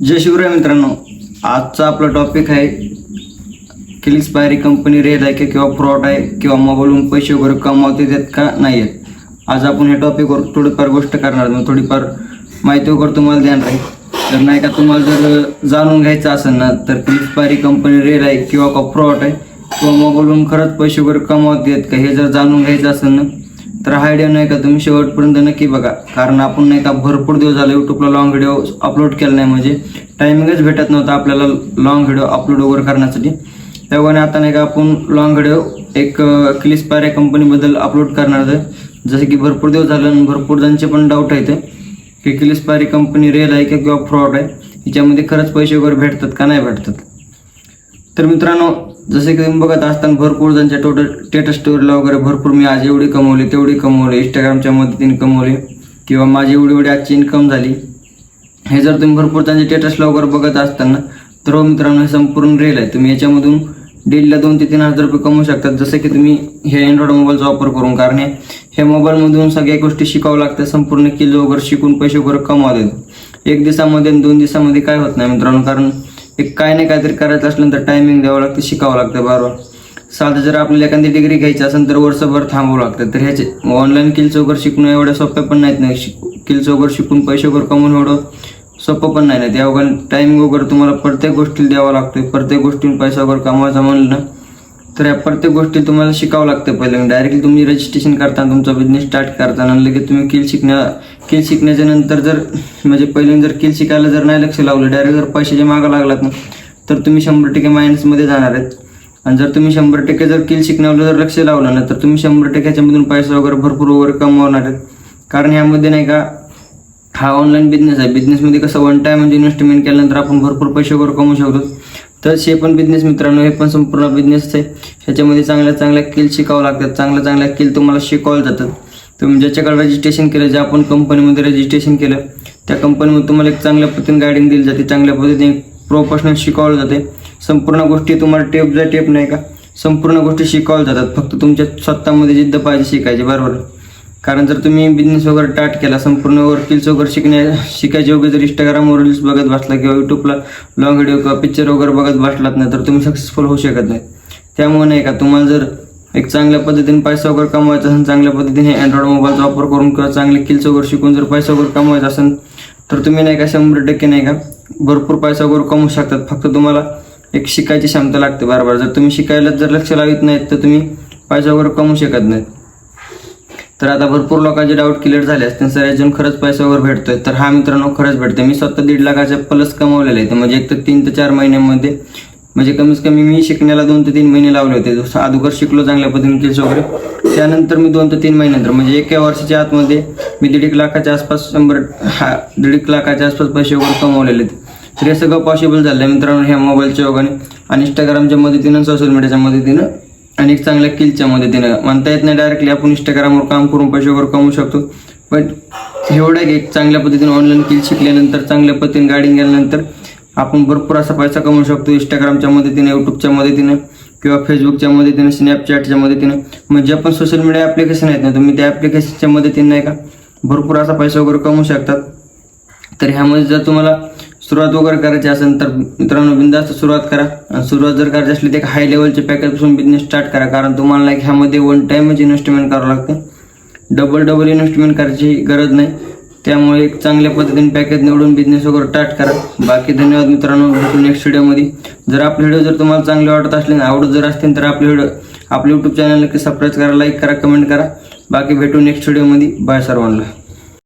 जय शिवराय मित्रांनो आजचा आपला टॉपिक आहे किलिक्स पायरी कंपनी रेल आहे किंवा फ्रॉड आहे किंवा मोबाईलहून पैसे वगैरे कमावते देत का नाही आहेत आज आपण ह्या टॉपिकवर थोडीफार गोष्ट करणार आहोत. थोडीफार माहिती वगैरे तुम्हाला देणार आहे तर नाही का तुम्हाला जर जाणून घ्यायचं असेल ना तर किलिक्स पायरी कंपनी रेल आहे किंवा का फ्रॉड आहे किंवा मोबाईलहून खरंच पैसे वगैरे कमावते आहेत का हे जर जाणून घ्यायचं असेल ना तर हा व्हिडिओ नाही का? तुम्ही शेवटपर्यंत नक्की बघा. कारण आपण नाही का भरपूर दिवस झाले यूट्यूबला लॉंग व्हिडिओ अपलोड केला नाही. म्हणजे टायमिंगच भेटत नव्हता आपल्याला लॉंग व्हिडिओ अपलोड वगैरे करण्यासाठी. त्यामुळे आता नाही का आपण लॉंग व्हिडिओ एक क्लिस्पायर या कंपनीबद्दल अपलोड करणार आहे. जसं की भरपूर दिवस झालं आणि भरपूर जणांचे पण डाऊट आहेत की क्लिस्पायर कंपनी रिअल आहे का किंवा फ्रॉड आहे. हिच्यामध्ये खरंच पैसे वगैरे भेटतात का? नाही भेटतात. तर मित्रांनो जसे की तुम्ही बघत असताना भरपूर त्यांच्या टोटल स्टेटस स्टोरीला वगैरे भरपूर मी आज एवढी कमवली तेवढी कमवली इंस्टाग्रामच्या मदतीने कमवली किंवा माझी एवढी एवढी आजची इन्कम झाली. हे जर तुम्ही भरपूर त्यांच्या स्टेटसला वगैरे बघत असताना तर हो मित्रांनो हे संपूर्ण रेल आहे. तुम्ही याच्यामधून डेलीला दोन ते तीन हजार रुपये कमवू शकतात जसं की तुम्ही हे अँड्रॉइड मोबाईलचा वापर करून कारण हे मोबाईलमधून सगळ्या गोष्टी शिकावं लागतात संपूर्ण किलो वगैरे शिकून पैसे वगैरे कमावतात एक दिवसामध्ये आणि दोन दिवसामध्ये काय होत नाही मित्रांनो कारण एक काय नाही काहीतरी करायचं असलं तर टायमिंग द्यावं लागतं शिकावं लागतं बरोबर साधं जर आपल्याला एखादी डिग्री घ्यायची असेल तर वर्षभर थांबावं लागतं. तर ह्याचे ऑनलाईन किल्स वगैरे शिकणं एवढ्या सोप्या पण नाहीत नाही शिक किल्स वगैरे शिकून पैसे वगैरे कमवून एवढं सोपं पण नाही ना. त्या वगैरे टायमिंग वगैरे तुम्हाला प्रत्येक गोष्टीला द्यावं लागतं. प्रत्येक गोष्टीत पैसा वगैरे कमवायचा म्हणलं ना तर या प्रत्येक गोष्टी तुम्हाला शिकावं लागतं पहिले डायरेक्टली तुम्ही रजिस्ट्रेशन करताना तुमचा बिझनेस स्टार्ट करताना लगेच तुम्ही किल शिकण्या किल शिकण्याच्या नंतर जर म्हणजे पहिले जर किल शिकायला जर नाही लक्ष लावलं डायरेक्ट जर पैशाच्या मागं लागलात ना तर तुम्ही शंभर टक्के मायनसमध्ये जाणार आहेत. आणि जर तुम्ही शंभर टक्के जर किल शिकण्यावर जर लक्ष लावलं ना तर तुम्ही शंभर टक्के ह्याच्यामधून पैसा वगैरे भरपूर वगैरे कमवणार आहेत. कारण ह्यामध्ये नाही का हा ऑनलाईन बिझनेस आहे. बिझनेसमध्ये कसं वन टाईम म्हणजे इन्व्हेस्टमेंट केल्यानंतर आपण भरपूर पैसे वगैरे कमवू शकतो. तर हे पण बिझनेस मित्रांनो हे पण संपूर्ण बिझनेस आहे. ह्याच्यामध्ये चांगल्या चांगल्या किल शिकावं लागतात. चांगल्या चांगल्या किल तुम्हाला शिकवलं जातात. तुम्ही ज्याच्याकडे रजिस्ट्रेशन केलं ज्या आपण कंपनीमध्ये रजिस्ट्रेशन केलं त्या कंपनीमध्ये तुम्हाला एक चांगल्या पद्धतीने गायडिंग दिली जाते. चांगल्या पद्धतीने प्रोफेशनल शिकवलं जाते. संपूर्ण गोष्टी तुम्हाला टेप जा टेप नाही का? संपूर्ण गोष्टी शिकवल्या जातात. फक्त तुमच्या स्वतःमध्ये जिद्द पाहिजे शिकायची बरोबर? कारण जर तुम्ही बिझनेस वगैरे स्टार्ट केला संपूर्ण वर्किल्स वगैरे शिकण्या शिकायचे वगैरे जर इंस्टाग्रामवर रील्स बघत बसला किंवा यूट्यूबला लॉंग व्हिडिओ किंवा पिक्चर वगैरे बघत बसलात नाही तर तुम्ही सक्सेसफुल होऊ शकत नाही. त्यामुळे नाही का तुम्हाला जर एक चांगल्या पद्धतीने पैसा वगैरे कमवायचा असेल चांगल्या पद्धतीने अँड्रॉइड मोबाईलचा वापर करून किंवा चांगले किल्स वगैरे शिकून जर पैसा वगैरे कमवायचा असेल तर तुम्ही नाही का शंभर टक्के नाही का भरपूर पैसा वगैरे कमवू शकतात. फक्त तुम्हाला एक शिकायची क्षमता लागते बरोबर जर तुम्ही शिकायला जर लक्ष लावित नाहीत तर तुम्ही पैसा वगैरे कमवू शकत नाहीत. तर आता भरपूर लोकांचे डाऊट क्लिअर झाले असतील. सर याच्यातून खरंच पैशावर वगैरे भेटतोय. तर हा मित्रांनो खरंच भेटतोय. मी स्वतः दीड लाखाच्या प्लस कमवलेले आहे म्हणजे एक तर तीन ते चार महिन्यामध्ये. म्हणजे कमीत कमी मी शिकण्याला दोन ते तीन महिने लावले होते. अगोदर शिकलो चांगल्या पद्धतीने केस वगैरे. त्यानंतर मी दोन ते तीन महिन्यानंतर म्हणजे एका वर्षाच्या आतमध्ये मी दीड एक लाखाच्या आसपास शंभर हा दीड एक लाखाच्या आसपास पैसे वगैरे कमवलेले आहेत. तर हे सगळं पॉसिबल झालं आहे मित्रांनो ह्या मोबाईलच्या योगाने. आणि इंस्टाग्रामच्या मदतीनं सोशल मीडियाच्या मदतीनं आणि एक चांगल्या किलच्या मदतीनं म्हणता येत नाही डायरेक्टली आपण इंस्टाग्रामवर काम करून पैसे वगैरे कमवू शकतो. पण एवढं की एक चांगल्या पद्धतीने ऑनलाईन किल शिकल्यानंतर चांगल्या पद्धतीने गाडी गेल्यानंतर आपण भरपूर असा पैसा कमवू शकतो इंस्टाग्रामच्या मदतीने यूट्यूबच्या मदतीने किंवा फेसबुकच्या मदतीने स्नॅपचॅटच्या मदतीने. म्हणजे आपण सोशल मीडिया ॲप्लिकेशन आहेत ना तुम्ही त्या ॲप्लिकेशनच्या मदतीने नाही का भरपूर असा पैसा वगैरे कमवू शकतात. तर ह्यामध्ये जर तुम्हाला सुरुवात वगैरे करायची असेल तर मित्रांनो बिंदास्त सुरुवात करा. आणि सुरुवात जर करायची असली तर एक हाय लेवलचे पॅकेजपासून बिझनेस स्टार्ट करा. कारण तुम्हाला like ह्यामध्ये वन टाईमच इन्व्हेस्टमेंट करावं लागतं. डबल डबल इन्व्हेस्टमेंट करायची गरज नाही. त्यामुळे एक चांगल्या पद्धतीने पॅकेज निवडून बिझनेस वगैरे स्टार्ट करा. बाकी धन्यवाद मित्रांनो. भेटू नेक्स्ट व्हिडिओमध्ये जर आपले व्हिडिओ जर तुम्हाला चांगले वाटत असले आवडत जर असतील तर आपले व्हिडिओ आपले यूट्यूब चॅनल नक्की सबस्क्राईब करा लाईक करा कमेंट करा. बाकी भेटू नेक्स्ट व्हिडिओमध्ये बाय सर्वांना.